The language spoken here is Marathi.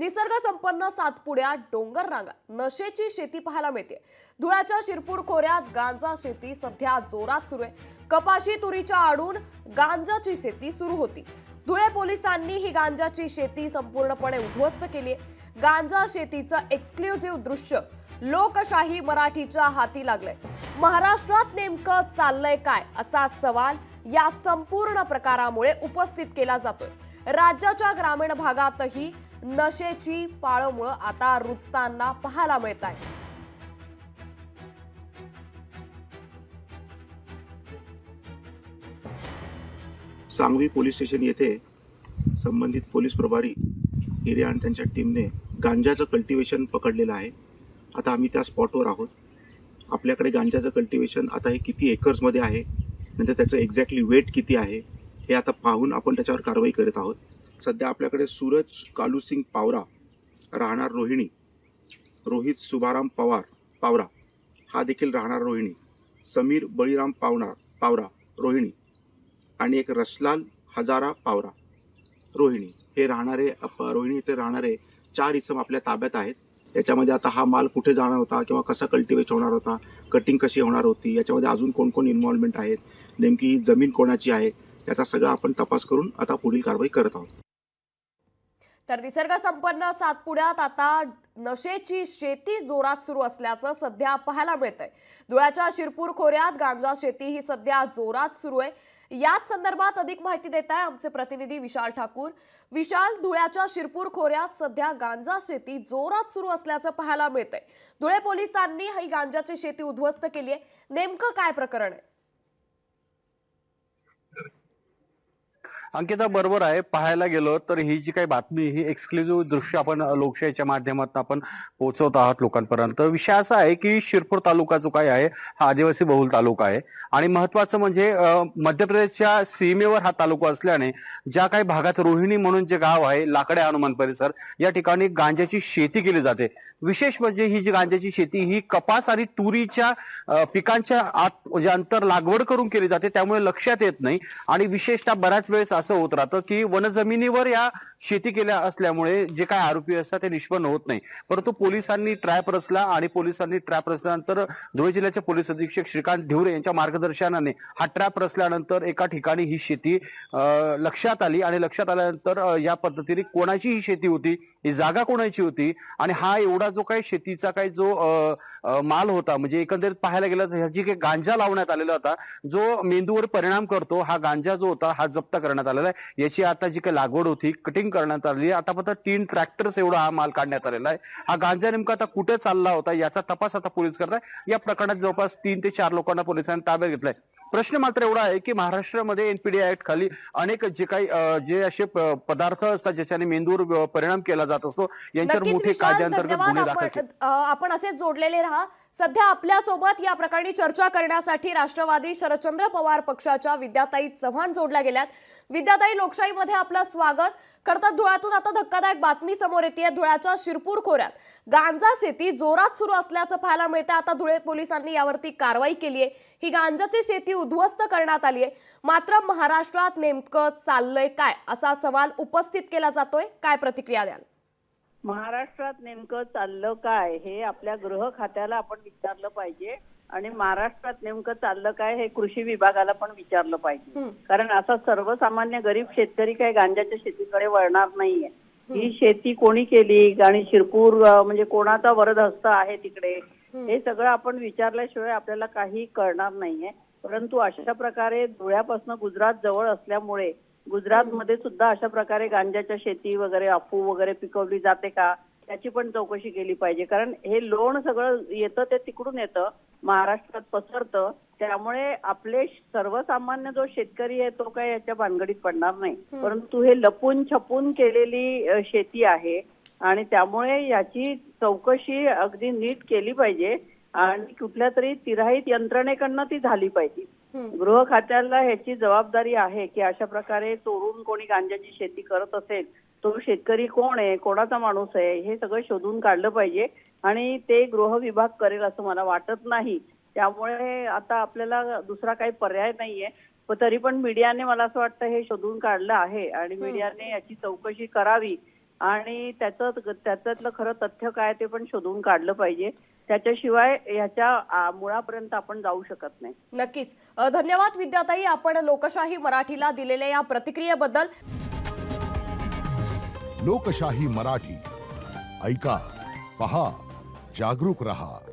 निसर्ग संपन्न सातपुड्यात डोंगर रांगा नशेची शेती पाहायला मिळते. धुळ्याच्या शिरपूर खोऱ्यात गांजा शेती सध्या जोरात सुरू आहे. कपाशी तुरीच्या आडून गांजाची शेती सुरू होती. धुळे पोलिसांनी ही गांजाची शेती संपूर्णपणे उद्ध्वस्त केली आहे. गांजा शेतीचं एक्सक्लुझिव्ह दृश्य लोकशाही मराठीच्या हाती लागलंय. महाराष्ट्रात नेमकं चाललंय काय असा सवाल या संपूर्ण प्रकारामुळे उपस्थित केला जातोय. राज्याच्या ग्रामीण भागातही नशेची पाळमुळं आता रुजताना पाहायला मिळत आहे. सांगवी पोलीस स्टेशन येथे संबंधित पोलीस प्रभारी हिरे आणि त्यांच्या टीमने गांजाचं कल्टिवेशन पकडलेलं आहे. आता आम्ही त्या स्पॉटवर आहोत. आपल्याकडे गांजाचं कल्टिवेशन आता हे किती एकर्समध्ये आहे? नंतर त्याचं एक्झॅक्टली वेट किती आहे? हे आता पाहून आपण त्याच्यावर कारवाई करत आहोत. सध्या आपल्याकडे सूरज कालूसिंग पावरा राहणार रोहिणी रोहित सुभाराम पवार पावरा. हा देखील राहणार रोहिणी. समीर बळीराम पावणार पावरा रोहिणी. आणि एक रसलाल हजारा पावरा रोहिणी. हे राहणारे अप- रोहिणी इथे राहणारे चार इसम आपल्या ताब्यात आहेत. याच्यामध्ये आता हा माल कुठे जाणार होता किंवा कसा कल्टिवेट होणार होता कटिंग कशी होणार होती याच्यामध्ये अजून कोण कोण इन्व्हॉल्वमेंट आहेत नेमकी ही जमीन कोणाची आहे याचा सगळा आपण तपास करून आता पुढील कारवाई करत आहोत. तर निसर्ग संपन्न सातपुड्यात आता नशेची शेती जोरात सुरू असल्याचं सध्या पाहायला मिळतंय. धुळ्याच्या शिरपूर खोऱ्यात गांजा शेती ही सध्या जोरात सुरू आहे. याच संदर्भात अधिक माहिती देत आहे आमचे प्रतिनिधी विशाल ठाकूर. विशाल धुळ्याच्या शिरपूर खोऱ्यात सध्या गांजा शेती जोरात सुरू असल्याचं पाहायला मिळतंय. धुळे पोलिसांनी ही गांजाची शेती उद्ध्वस्त केली आहे. नेमकं काय प्रकरण आहे? अंकिता बरोबर आहे. पाहायला गेलो तर ही जी काही बातमी ही एक्सक्लुझिव्ह दृश्य आपण लोकशाहीच्या माध्यमातून आपण पोहोचवत आहात लोकांपर्यंत. विषय असा आहे की शिरपूर तालुका जो काय आहे हा आदिवासी बहुल तालुका आहे. आणि महत्वाचं म्हणजे मध्य प्रदेशच्या सीमेवर हा तालुका असल्याने ज्या काही भागात रोहिणी म्हणून जे गाव आहे लाकडे हनुमान परिसर या ठिकाणी गांजाची शेती केली जाते. विशेष म्हणजे ही जी गांजाची शेती ही कपास आणि तुरीच्या पिकांच्या आत म्हणजे अंतर लागवड करून केली जाते त्यामुळे लक्षात येत नाही. आणि विशेषतः बऱ्याच वेळेस असं होत राहतं की वनजमिनीवर या शेती केल्या असल्यामुळे जे काय आरोपी असतात ते निष्पन्न होत नाही. परंतु पोलिसांनी ट्रॅप रचला आणि पोलिसांनी ट्रॅप रचल्यानंतर धुळे जिल्ह्याचे पोलीस अधीक्षक श्रीकांत ढिवरे यांच्या मार्गदर्शनाने हा ट्रॅप रचल्यानंतर एका ठिकाणी ही शेती लक्षात आली आणि लक्षात आल्यानंतर या पद्धतीने कोणाची ही शेती होती ही जागा कोणाची होती आणि हा एवढा जो काही शेतीचा काही जो माल होता म्हणजे एकंदरीत पाहायला गेलं तर ह्याची काही गांजा लावण्यात आलेला होता जो मेंदूवर परिणाम करतो हा गांजा जो होता हा जप्त करण्यात आलेला आहे. याची आता जी काही लागवड होती कटिंग करण्यात आली आहे आता फक्त तीन ट्रॅक्टर्स एवढा हा माल काढण्यात आलेला आहे. हा गांजा नेमका आता कुठे चालला होता याचा तपास आता पोलीस करताय या प्रकरणात जवळपास तीन ते चार लोकांना पोलिसांनी ताब्यात घेतलाय. प्रश्न मात्र एवढा आहे की महाराष्ट्रामध्ये एनपीडी ऍक्ट खाली अनेक जे काही जे असे पदार्थ असतात ज्याच्याने मेंदूवर अ, परिणाम केला जात असतो यांच्यावर मोठे धन्यवाद. गुन्हे दाखल आपण असेच जोडलेले राहा. सध्या आपल्यासोबत या प्रकरणी चर्चा करण्यासाठी राष्ट्रवादी शरदचंद्र पवार पक्षाच्या विद्याताई चव्हाण जोडल्या गेल्यात. विद्याताई लोकशाहीमध्ये आपलं स्वागत. करतात धुळ्यातून आता धक्कादायक बातमी समोर येते धुळ्याच्या शिरपूर खोऱ्यात. गांजा शेती जोरात सुरू असल्याचं पाहायला मिळतं आता धुळे पोलिसांनी यावरती कारवाई केली आहे ही गांजाची शेती उद्ध्वस्त करण्यात आली आहे मात्र महाराष्ट्रात नेमकं चाललंय काय असा सवाल उपस्थित केला जातोय. काय प्रतिक्रिया द्याल? महाराष्ट्रात नेमकं चाललं काय हे आपल्या गृह खात्याला आपण विचारलं पाहिजे आणि महाराष्ट्रात नेमकं चाललं काय हे कृषी विभागाला पण विचारलं पाहिजे. कारण असा सर्वसामान्य गरीब शेतकरी काही गांजाच्या शेतीकडे वळणार नाहीये. ही. शेती कोणी केली आणि शिरपूर म्हणजे कोणाचा वरद हस्त आहे तिकडे हे सगळं आपण विचारल्याशिवाय आपल्याला काही कळणार नाहीये. परंतु अशा प्रकारे धुळ्यापासून गुजरात जवळ असल्यामुळे गुजरातमध्ये सुद्धा अशा प्रकारे गांजाच्या शेती वगैरे अफू वगैरे पिकवली जाते का? त्याची पण चौकशी केली पाहिजे. कारण हे लोण सगळं येतं ते तिकडून येतं. महाराष्ट्रात पसरतं. त्यामुळे आपले सर्वसामान्य जो शेतकरी आहे तो काय याच्या भानगडीत पडणार नाही. परंतु हे लपून छपून केलेली शेती आहे. आणि त्यामुळे याची चौकशी अगदी नीट केली पाहिजे. आणि कुठल्या तरी तिराहित यंत्रणेकडनं ती झाली पाहिजे. गृह खात्याला ह्याची जबाबदारी आहे की अशा प्रकारे चोरून कोणी गांजाची शेती करत असेल तो शेतकरी कोण आहे कोणाचा माणूस आहे हे सगळं शोधून काढलं पाहिजे आणि ते गृह विभाग करेल असं मला वाटत नाही. त्यामुळे आता आपल्याला दुसरा काही पर्याय नाहीये. पण तरी पण मीडियाने मला असं वाटतं हे शोधून काढलं आहे आणि मीडियाने याची चौकशी करावी आणि त्याचं त्याच्यातलं खरं तथ्य काय ते पण शोधून काढलं पाहिजे. त्याच्याशिवाय ह्याच्या आ, मुळापर्यंत आपण जाऊ शकत नाही. नक्कीच. धन्यवाद विद्याताई. आपण लोकशाही मराठीला दिलेल्या या प्रतिक्रियेबद्दल. लोकशाही मराठी. ऐका पहा जागरूक रहा.